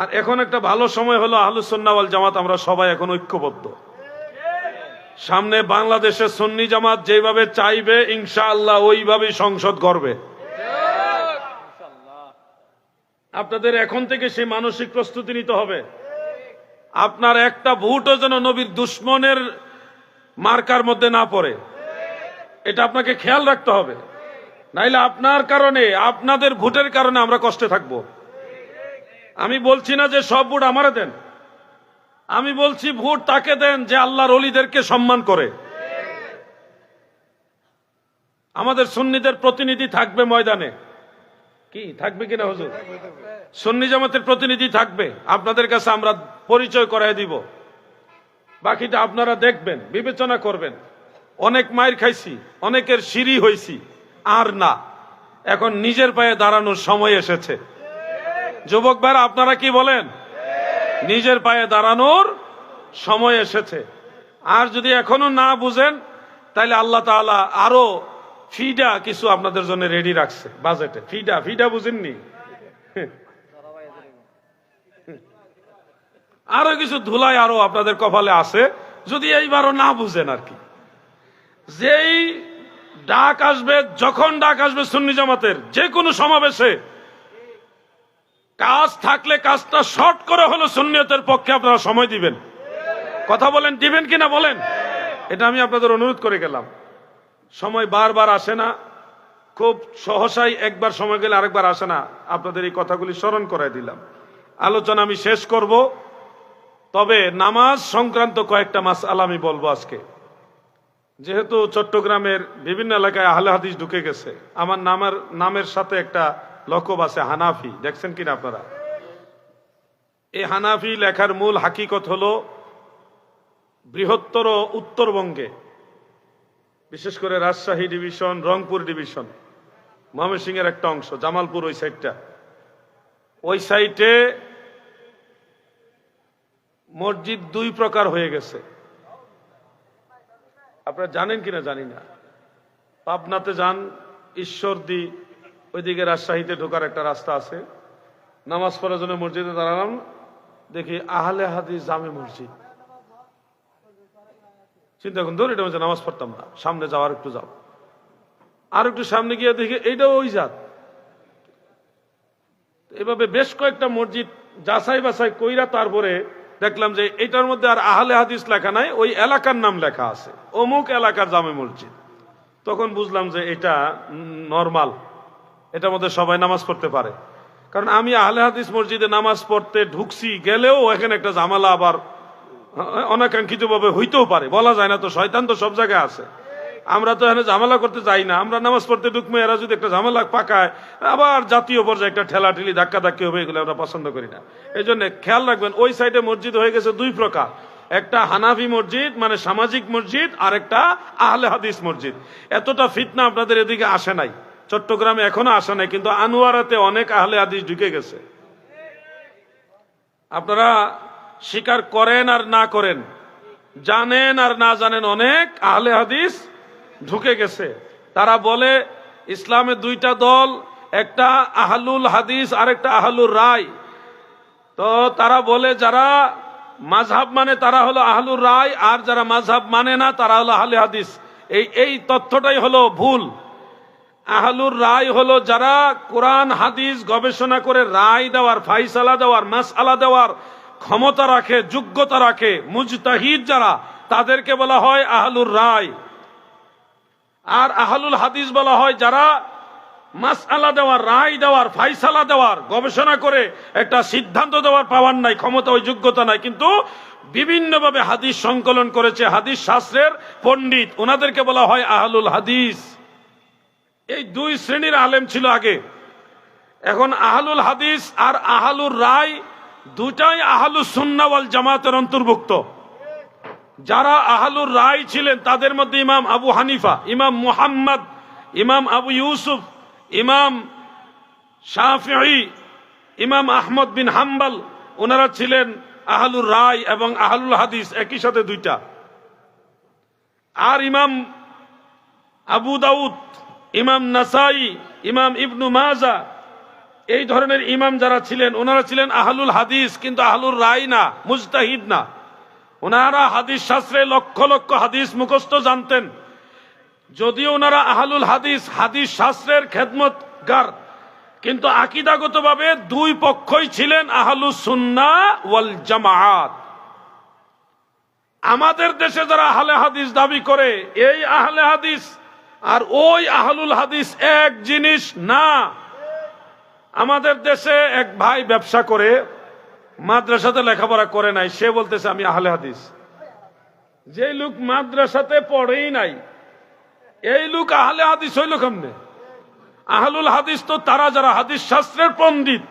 আর এখন একটা ভালো সময় হলো আহলুসন্নাওয়াল জামাত, আমরা সবাই এখন ঐক্যবদ্ধ। সামনে বাংলাদেশের সন্নি জামাত যেভাবে চাইবে, ইনশাআল্লাহ ওইভাবেই সংসদ করবে আপনাদের এখন থেকে সেই মানসিক প্রস্তুতি নিতে হবে। আপনার একটা ভোটও যেন নবীর দুশ্মনের মার্কার মধ্যে না পড়ে। এটা আপনাকে খেয়াল রাখতে হবে। নাইলে আপনার কারণে, আপনাদের ভোটের কারণে আমরা কষ্টে থাকব। আমি বলছি না যে সব ভোট আমারে দেন। আমি বলছি ভোট তাকে দেন যে আল্লাহর অলিদেরকে সম্মান করে। আমাদের সুন্নিদের প্রতিনিধি থাকবে ময়দানে। কি, থাকবে কিনা হুজুর? সুন্নি জামাতের প্রতিনিধি থাকবে। আপনাদের কাছে আমরা পরিচয় করাই দিব। বাকিটা আপনারা দেখবেন, বিবেচনা করবেন। অনেক মায়ের খাইছি, অনেকের সিঁড়ি হইছি, আর না। এখন নিজের পায়ে দাঁড়ানোর সময় এসেছে। যুবক ভাইরা, আপনারা কি বলেন? নিজের পায়ে দাঁড়ানোর সময় এসেছে। আর যদি এখনও না বুঝেন তাহলে আল্লাহ তাআলা আরও ফিডা কিছু আপনাদের জন্য রেডি রাখছে বাজেটে ফিডা ফিডা বুঝেননি? আরও কিছু ধুলাই আরও আপনাদের কপালে আছে, যদি এইবারও না বুঝেন আর কি। যেই ডাক আসবে, যখন ডাক আসবে সুন্নি জামাতের যে কোনো সমাবেশে কাজ থাকলে কাজটা শর্ট করে হলো সুন্নিয়তের পক্ষে আপনারা সময় দিবেন। কথা বলেন, দিবেন কিনা বলেন? এটা আমি আপনাদের অনুরোধ করে গেলাম। সময় বারবার আসে না, খুব সহসাই একবার সময় গেলে আরেকবার আসে না। আপনাদের এই কথাগুলি স্মরণ করে দিলাম। আলোচনা আমি শেষ করব। তবে নামাজ সংক্রান্ত কয়েকটা মাস আমি বলব আজকে। যেহেতু চট্টগ্রামের বিভিন্ন এলাকায় আহলে হাদিস ঢুকে গেছে, আমার নামের নামের সাথে একটা লকব আছে, হানাফি। দেখছেন কিনা আপনারা? এই হানাফি লেখার মূল হাকিকত হল বৃহত্তর উত্তরবঙ্গে, বিশেষ করে রাজশাহী ডিভিশন, রংপুর ডিভিশন, ময়মনসিংহের একটা অংশ, জামালপুর ওই সাইডটা। ওই সাইটে মসজিদ দুই প্রকার হয়ে গেছে। আপনারা জানেন কিনা জানি না। পাবনাতে যান, ঈশ্বরদী ওইদিকে রাজশাহীতে ঢোকার একটা রাস্তা আছে। নামাজ পড়ার জন্য মসজিদে দাঁড়ালাম, দেখি আহলে হাদিস জামে মসজিদ। চিন্তা করুন ধর এটা নামাজ পড়তাম না, সামনে যাওয়ার একটু যাও। আর একটু সামনে গিয়ে দেখি এইটাও ওই জাত। এভাবে বেশ কয়েকটা মসজিদ যাচাই বাছাই কইরা তারপরে দেখলাম যে এটার মধ্যে আর আহলে হাদিস লেখা নাই, ওই এলাকার নাম লেখা আছে। অমুক এলাকার জামে মসজিদ। তখন বুঝলাম যে এটা নর্মাল। এটার মধ্যে সবাই নামাজ পড়তে পারে। কারণ আমি আহলে হাদিস মসজিদে নামাজ পড়তে ঢুকছি, গেলেও এখানে একটা ঝামেলা আবার অনাকাঙ্ক্ষিত ভাবে হইতেও পারে। বলা যায় না তো, শয়তান তো সব জায়গায় আছে। আমরা তো এখানে ঝামেলা করতে যাই না। আমরা নামাজ পড়তে ঢুকবো, এরা যদি একটা ঝামেলা পাকায়, আবার জাতীয় পর্যায়ে একটা ঠেলা ঠেলি ধাক্কা ধাক্কি হবে, এগুলো আমরা পছন্দ করি না। এই জন্য খেয়াল রাখবেন, ওই সাইডে মসজিদ হয়ে গেছে দুই প্রকার। একটা হানাফি মসজিদ মানে সামাজিক মসজিদ, আর একটা আহলে হাদিস মসজিদ। এতটা ফিতনা আপনাদের এদিকে আসে নাই। চট্টগ্রামে এখনও আসে নাই, কিন্তু আনোয়ারাতে অনেক আহলে হাদিস ঢুকে গেছে। আপনারা স্বীকার করেন আর না করেন, জানেন আর না জানেন অনেক আহলে হাদিস ঢুকে গেছে। তারা বলে ইসলামের দুইটা দল, একটা আহলুল হাদিস আর একটা আহলুর রায়। তো তারা বলে, যারা মাঝহাব মানে তারা হলো আহলুর রায়, আর যারা মাঝহাব মানে না তারা হলো আহলে হাদিস। এই এই তথ্যটাই হলো ভুল। আহলুর রায় হলো যারা কোরআন, হাদিস গবেষণা করে রায় দেওয়ার, ফাইসালা দেওয়ার, মাসআলা দেওয়ার ক্ষমতা রাখে, যোগ্যতা রাখে, মুজতাহিদ যারা, তাদেরকে বলা হয় আহলুর রায়। আর আহলুল হাদিস বলা হয় যারা মাসআলা দেওয়ার, রায় দেওয়ার, ফাইসালা দেওয়ার, গবেষণা করে একটা সিদ্ধান্ত দেওয়ার পাওয়ার নাই, ক্ষমতা ওই যোগ্যতা নাই, কিন্তু বিভিন্নভাবে হাদিস সংকলন করেছে, হাদিস শাস্ত্রের পণ্ডিত, ওনাদেরকে বলা হয় আহলুল হাদিস। এই দুই শ্রেণির আলেম ছিল আগে। এখন আহলুল হাদিস আর আহলুর রায় দুটাই আহলু সুন্নাওয়াল জামাতের অন্তর্ভুক্ত। যারা আহলুর রায় ছিলেন, তাদের মধ্যে ইমাম আবু হানিফা, ইমাম মুহাম্মদ, ইমাম আবু ইউসুফ, ইমাম শাফি ইমাম আহমদ বিন হাম্বাল, ওনারা ছিলেন আহলুর রায় এবং আহলুল হাদিস একই সাথে দুইটা। আর ইমাম আবু দাউদ ইমাম নাসাই, ইমাম ইবনু মাজা, এই ধরনের ইমাম যারা ছিলেন, ওনারা ছিলেন আহলুল হাদিস, কিন্তু আহলুর রায় না, মুজতাহিদ না। ওনারা হাদিস শাস্ত্রে লক্ষ লক্ষ হাদিস মুখস্থ জানতেন। যদিও ওনারা আহলুল হাদিস হাদিস শাস্ত্রের খেদমতগার, কিন্তু আকিদাগতভাবে দুই পক্ষই ছিলেন আহলু সুন্না ওয়াল জামায়াত আমাদের দেশে যারা আহলে হাদিস দাবি করে, এই আহলে হাদিস আর ওই আহলুল হাদিস এক জিনিস না। আমাদের দেশে এক ভাই ব্যবসা করে, মাদ্রাসাতে লেখাপড়া করে নাই, সে বলতেছে, আমি আহলে হাদিস। যে লোক মাদ্রাসাতে পড়েই নাই, এই লোক আহলে হাদিস হইল কেমনে? আহলুল হাদিস তো তারা যারা হাদিস শাস্ত্রের পণ্ডিত